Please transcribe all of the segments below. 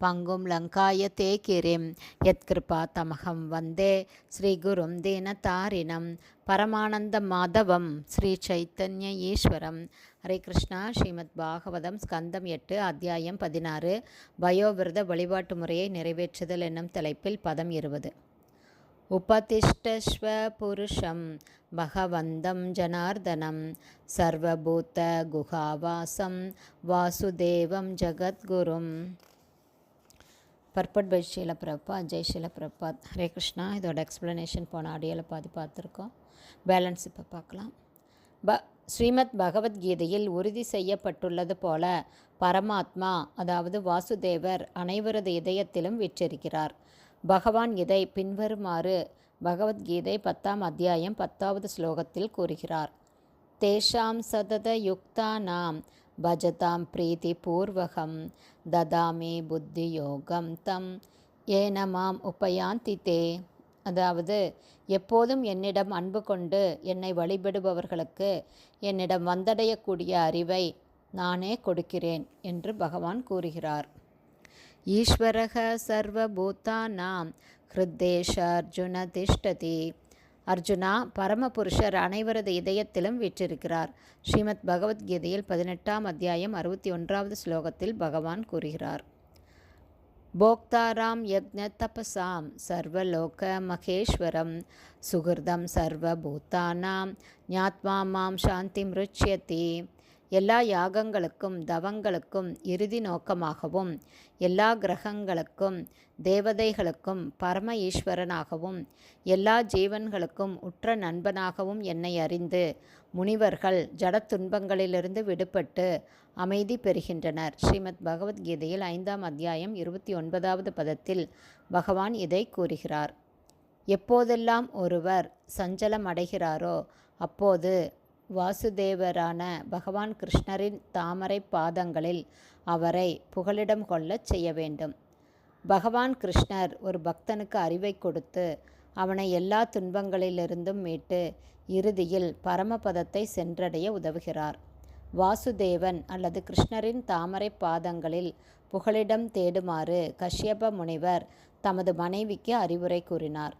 பங்கும் லங்காய தே கிரிம் யத்கிருபா தமகம் வந்தே ஸ்ரீகுரும் தீனதாரிணம் பரமானந்த மாதவம் ஸ்ரீ சைத்தன்ய ஈஸ்வரம் ஹரே கிருஷ்ணா ஸ்ரீமத் பாகவதம் ஸ்கந்தம் எட்டு அத்தியாயம் பதினாறு பயோவிரத வழிபாட்டு முறையை நிறைவேற்றுதல் என்னும் தலைப்பில் பதம் இருபது उपतिष्ठस्व पुरुषं भगवन्तं जनार्दनं सर्वभूतगुहावासं வாசுதேவம் ஜகத்குரும் பர்பட் பை ஷீல பிரபா ஜெய் ஷீல பிரபாத் ஹரே கிருஷ்ணா இதோட எக்ஸ்ப்ளனேஷன் போன ஆடியோவில் பாதி பார்த்துருக்கோம். பேலன்ஸ் இப்போ பார்க்கலாம். ப ஸ்ரீமத் பகவத்கீதையில் உறுதி செய்யப்பட்டுள்ளது போல பரமாத்மா அதாவது வாசுதேவர் அனைவரது இதயத்திலும் விற்றிருக்கிறார். பகவான் இதை பின்வருமாறு பகவத்கீதை பத்தாம் அத்தியாயம் பத்தாவது ஸ்லோகத்தில் கூறுகிறார். தேஷாம் சதத யுக்தானாம் நாம் பிரீதி பூர்வகம் ததாமி புத்தி யோகம் தம் ஏன மாம் உபயாந்தி தே அதாவது எப்போதும் என்னிடம் அன்பு கொண்டு என்னை வழிபடுபவர்களுக்கு என்னிடம் வந்தடையக்கூடிய அறிவை நானே கொடுக்கிறேன் என்று பகவான் கூறுகிறார். ஈஸ்வரக சர்வபூதானாம் ஹிருத்தேஷ அர்ஜுன திஷ்டதி। அர்ஜுனா பரமபுருஷர் அனைவரது இதயத்திலும் வீற்றிருக்கிறார். ஸ்ரீமத் பகவத்கீதையில் பதினெட்டாம் அத்தியாயம் அறுபத்தி ஒன்றாவது ஸ்லோகத்தில் பகவான் கூறுகிறார். போக்தாராம் யக்ஞ தபசாம் சர்வலோக மகேஸ்வரம் சுகிருதம் சர்வபூத்தானாம் ஞாத்மா மாம் சாந்தி மிருச்சியதி எல்லா யாகங்களுக்கும் தவங்களுக்கும் இறுதி நோக்கமாகவும் எல்லா கிரகங்களுக்கும் தேவதைகளுக்கும் பரம ஈஸ்வரனாகவும் எல்லா ஜீவன்களுக்கும் உற்ற நண்பனாகவும் என்னை அறிந்து முனிவர்கள் ஜட துன்பங்களிலிருந்து விடுபட்டு அமைதி பெறுகின்றனர். ஸ்ரீமத் பகவத்கீதையில் ஐந்தாம் அத்தியாயம் இருபத்தி ஒன்பதாவது பதத்தில் பகவான் இதை கூறுகிறார். எப்போதெல்லாம் ஒருவர் சஞ்சலம் அடைகிறாரோ அப்போது வாசுதேவரான பகவான் கிருஷ்ணரின் தாமரை பாதங்களில் அவரை புகலிடம் கொள்ளச் செய்ய வேண்டும். பகவான் கிருஷ்ணர் ஒரு பக்தனுக்கு அறிவை கொடுத்து அவனை எல்லா துன்பங்களிலிருந்தும் மீட்டு இறுதியில் பரமபதத்தை சென்றடைய உதவுகிறார். வாசுதேவன் அல்லது கிருஷ்ணரின் தாமரை பாதங்களில் புகலிடம் தேடுமாறு கஷ்யப முனிவர் தமது மனைவிக்கு அறிவுரை கூறினார்.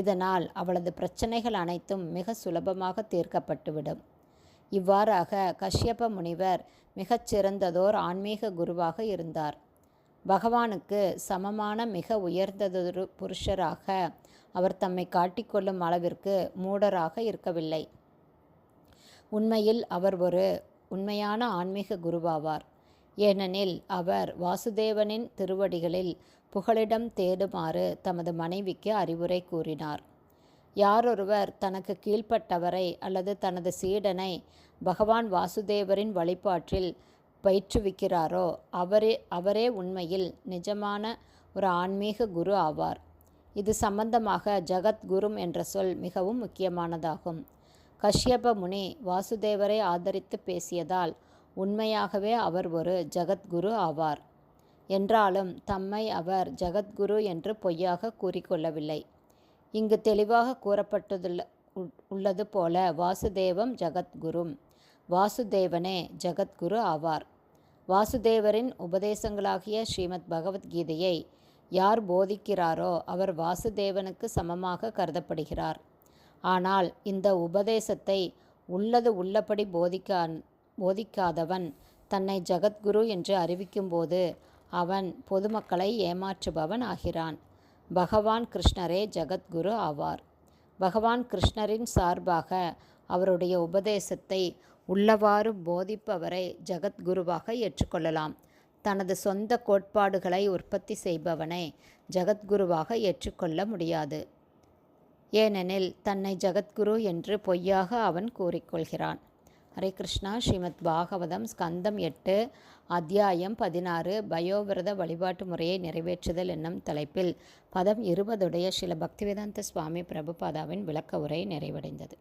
இதனால் அவளது பிரச்சனைகள் அனைத்தும் மிக சுலபமாக தீர்க்கப்பட்டுவிடும். இவ்வாறாக கஷ்யப முனிவர் மிகச்சிறந்ததோர் ஆன்மீக குருவாக இருந்தார். பகவானுக்கு சமமான மிக உயர்ந்ததொரு புருஷராக அவர் தம்மை காட்டிக்கொள்ளும் அளவிற்கு மூடராக இருக்கவில்லை. உண்மையில் அவர் ஒரு உண்மையான ஆன்மீக குருவாவார். ஏனெனில் அவர் வாசுதேவனின் திருவடிகளில் புகலிடம் தேடுமாறு தமது மனைவிக்கு அறிவுரை கூறினார். யாரொருவர் தனக்கு கீழ்ப்பட்டவரை அல்லது தனது சீடனை பகவான் வாசுதேவரின் வழிபாட்டில் பயிற்றுவிக்கிறாரோ அவரே அவரே உண்மையில் நிஜமான ஒரு ஆன்மீக குரு ஆவார். இது சம்பந்தமாக ஜகத்குரும் என்ற சொல் மிகவும் முக்கியமானதாகும். கஷ்யப முனி வாசுதேவரை ஆதரித்து பேசியதால் உண்மையாகவே அவர் ஒரு ஜகத்குரு ஆவார். என்றாலும் தம்மை அவர் ஜகத்குரு என்று பொய்யாக கூறிக்கொள்ளவில்லை. இங்கு தெளிவாக கூறப்பட்டுள்ள உள்ளது போல வாசுதேவம் ஜகத்குரும். வாசுதேவனே ஜகத்குரு ஆவார். வாசுதேவரின் உபதேசங்களாகிய ஸ்ரீமத் பகவத்கீதையை யார் போதிக்கிறாரோ அவர் வாசுதேவனுக்கு சமமாக கருதப்படுகிறார். ஆனால் இந்த உபதேசத்தை உள்ளது உள்ளபடி போதிக்க போதிக்காதவன். தன்னை ஜகத்குரு என்று அறிவிக்கும்போது அவன் பொதுமக்களை ஏமாற்றுபவன் ஆகிறான். பகவான் கிருஷ்ணரே ஜகத்குரு ஆவார். பகவான் கிருஷ்ணரின் சார்பாக அவருடைய உபதேசத்தை உள்ளவாறு போதிப்பவரை ஜகத்குருவாக ஏற்றுக்கொள்ளலாம். தனது சொந்த கோட்பாடுகளை உற்பத்தி செய்பவனை ஜகத்குருவாக ஏற்றுக்கொள்ள முடியாது. ஏனெனில் தன்னை ஜகத்குரு என்று பொய்யாக அவன் கூறிக்கொள்கிறான். ஹரே கிருஷ்ணா. ஸ்ரீமத் பாகவதம் ஸ்கந்தம் எட்டு அத்தியாயம் பதினாறு பயோவிரத வழிபாட்டு முறையை நிறைவேற்றுதல் என்னும் தலைப்பில் பதம் இருபதுடைய சில பக்திவேதாந்த சுவாமி பிரபுபாதாவின் விளக்க உரை நிறைவடைந்தது.